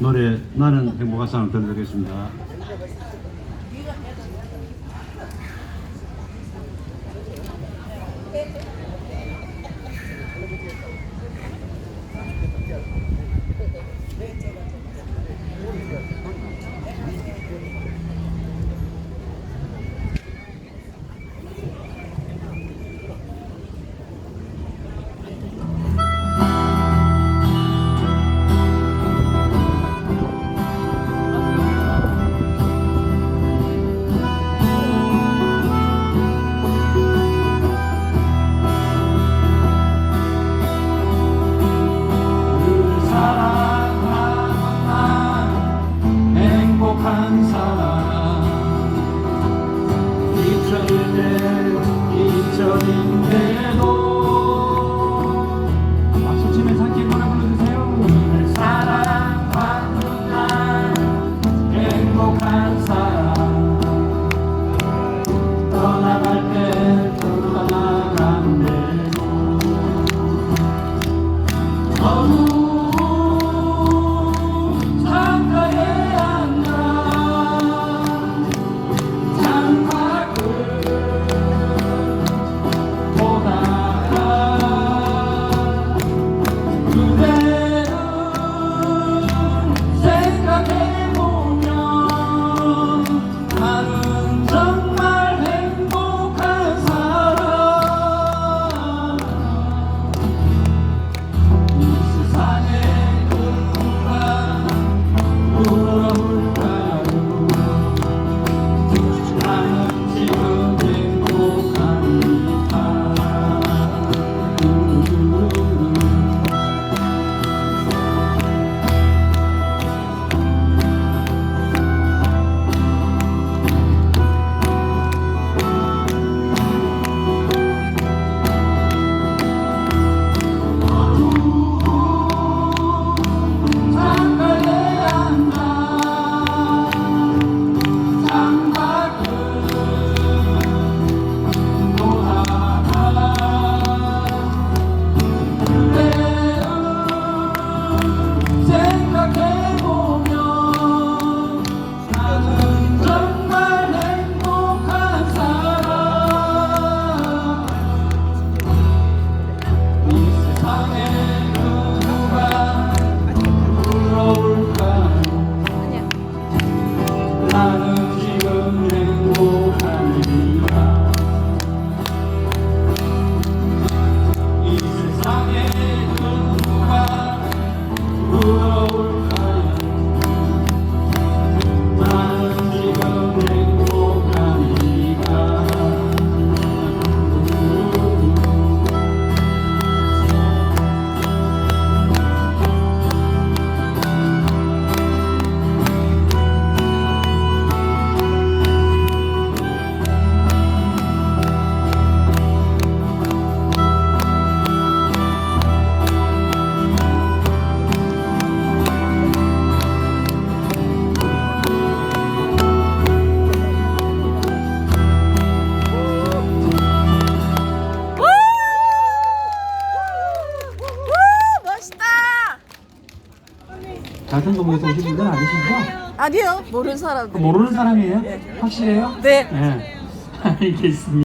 노래 나는 행복한 사람 들려드리겠습니다. Oh. 같은 어, 동네에서 오신 분은 아니신가? 아니요 모르는 사람 그 모르는 사람이에요? 네. 확실해요? 네. 네. 알겠습니다.